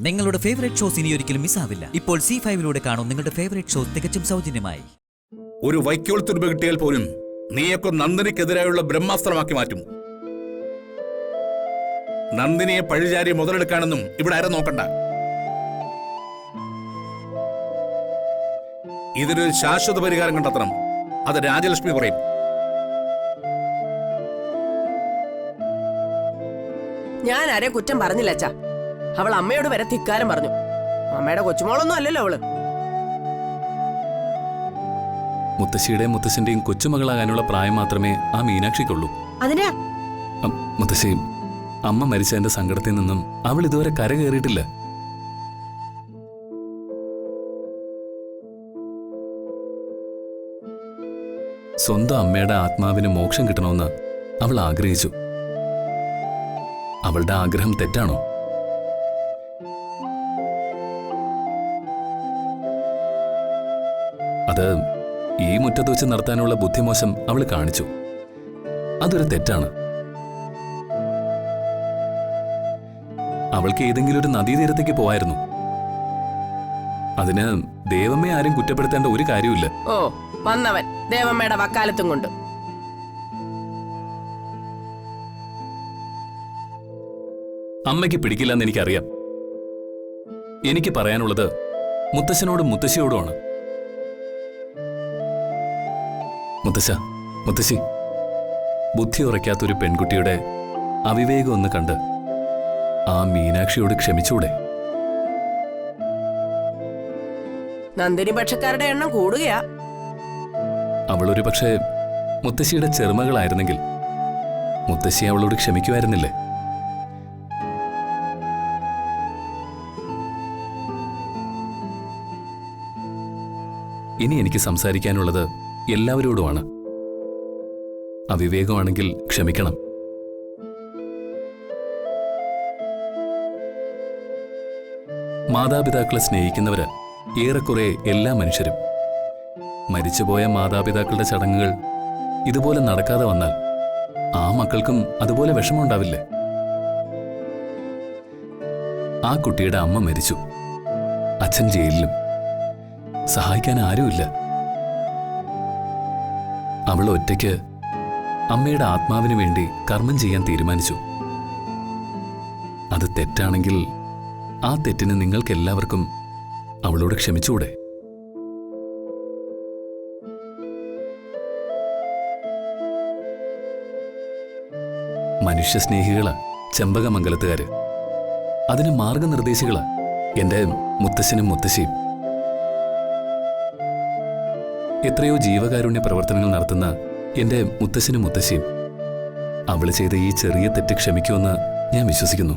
നിങ്ങളുടെ favourite shows ഇനി ഒരിക്കലും മിസ്സാവില്ല ഇപ്പോൾ സി ഫൈവിലൂടെ കാണും നിങ്ങളുടെ ഫേവറേറ്റ് ഷോസ് തികച്ചും സൗജന്യമായി. ഒരു വൈക്കോൽ തുരുമ്പ് കിട്ടിയാൽ പോലും നീയൊക്കെ നന്ദിനിക്കെതിരായുള്ള ബ്രഹ്മാസ്ത്രമാക്കി മാറ്റും. നന്ദിനിയെ പഴിചാരി മുതലെടുക്കാണെന്നും ഇവിടെ ആരും നോക്കണ്ട. ഇതിനൊരു ശാശ്വത പരിഹാരം കണ്ടെത്തണം. അത് രാജലക്ഷ്മി പറയും. ഞാൻ ആരെ കുറ്റം പറഞ്ഞില്ല അച്ഛാ. അവൾ അമ്മയോട് വരെ ധിക്കാരം പറഞ്ഞു. അമ്മയുടെ കൊച്ചുമോളൊന്നും അല്ലല്ലോ അവൾ. മുത്തശ്ശിയുടെയും മുത്തശ്ശന്റെയും കൊച്ചുമകളാകാനുള്ള പ്രായം മാത്രമേ ആ മീനാക്ഷിക്കുള്ളൂ. അതിനാ? മുത്തശ്ശി അമ്മ മരിച്ചതിന്റെ സങ്കടത്തിൽ നിന്നും അവൾ ഇതുവരെ കരകയറിയിട്ടില്ല. സ്വന്തം അമ്മയുടെ ആത്മാവിന് മോക്ഷം കിട്ടണമെന്ന് അവൾ ആഗ്രഹിച്ചു. അവളുടെ ആഗ്രഹം തെറ്റാണോ? അത് ഈ മുറ്റത്ത് വെച്ച് നടത്താനുള്ള ബുദ്ധിമോശം അവൾ കാണിച്ചു. അതൊരു തെറ്റാണ്. അവൾക്ക് ഏതെങ്കിലും ഒരു നദീതീരത്തേക്ക് പോവായിരുന്നു. അതിന് ദേവമ്മയെ ആരും കുറ്റപ്പെടുത്തേണ്ട ഒരു കാര്യമില്ല ഓ വന്നവൻ ദേവമ്മയുടെ വക്കാലത്തും കൊണ്ട്. അമ്മയ്ക്ക് പിടിക്കില്ലെന്ന് എനിക്കറിയാം. എനിക്ക് പറയാനുള്ളത് മുത്തശ്ശനോടും മുത്തശ്ശിയോടുമാണ് മുത്തശ്ശ മുത്തശ്ശി. ബുദ്ധി ഉറയ്ക്കാത്തൊരു പെൺകുട്ടിയുടെ അവിവേകം ഒന്ന് കണ്ട് ആ മീനാക്ഷിയോട് ക്ഷമിച്ചൂടെ? നന്ദിനി പക്ഷക്കാരുടെ എണ്ണം കൂടുകയാ. അവളൊരു പക്ഷേ മുത്തശ്ശിയുടെ ചെറുമകളായിരുന്നെങ്കിൽ മുത്തശ്ശി അവളോട് ക്ഷമിക്കുമായിരുന്നില്ലേ? ഇനി എനിക്ക് സംസാരിക്കാനുള്ളത് എല്ലാവരോടുമാണ്. അവിവേകമാണെങ്കിൽ ക്ഷമിക്കണം. മാതാപിതാക്കളെ സ്നേഹിക്കുന്നവര് ഏറെക്കുറെ എല്ലാ മനുഷ്യരും. മരിച്ചുപോയ മാതാപിതാക്കളുടെ ചടങ്ങുകൾ ഇതുപോലെ നടക്കാതെ വന്നാൽ ആ മക്കൾക്കും അതുപോലെ വിഷമമുണ്ടാവില്ലേ? ആ കുട്ടിയുടെ അമ്മ മരിച്ചു. അച്ഛൻ ജയിലിലും. സഹായിക്കാൻ ആരുമില്ല. അവൾ ഒറ്റയ്ക്ക് അമ്മയുടെ ആത്മാവിന് വേണ്ടി കർമ്മം ചെയ്യാൻ തീരുമാനിച്ചു. അത് തെറ്റാണെങ്കിൽ ആ തെറ്റിന് നിങ്ങൾക്കെല്ലാവർക്കും അവളോട് ക്ഷമിച്ചുകൂടെ? മനുഷ്യസ്നേഹികളാ ചെമ്പകമംഗലത്തുകാര്. അതിന് മാർഗനിർദ്ദേശികളാ എന്റെ മുത്തശ്ശനും മുത്തശ്ശിയും. എത്രയോ ജീവകാരുണ്യ പ്രവർത്തനങ്ങൾ നടത്തുന്ന എന്റെ മുത്തശ്ശനും മുത്തശ്ശിയും. അവൾ ചെയ്ത ഈ ചെറിയ തെറ്റ് ക്ഷമിക്കുമെന്ന് ഞാൻ വിശ്വസിക്കുന്നു.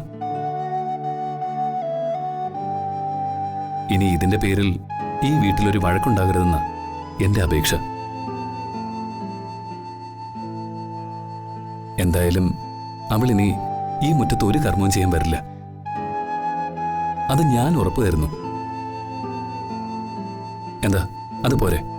ഇനി ഇതിന്റെ പേരിൽ ഈ വീട്ടിലൊരു വഴക്കുണ്ടാകരുതെന്ന എന്റെ അപേക്ഷ. എന്തായാലും അവളിനി ഈ മുറ്റത്ത് ഒരു കർമ്മവും ചെയ്യാൻ വരില്ല. അത് ഞാൻ ഉറപ്പു തരുന്നു എന്താ അതുപോലെ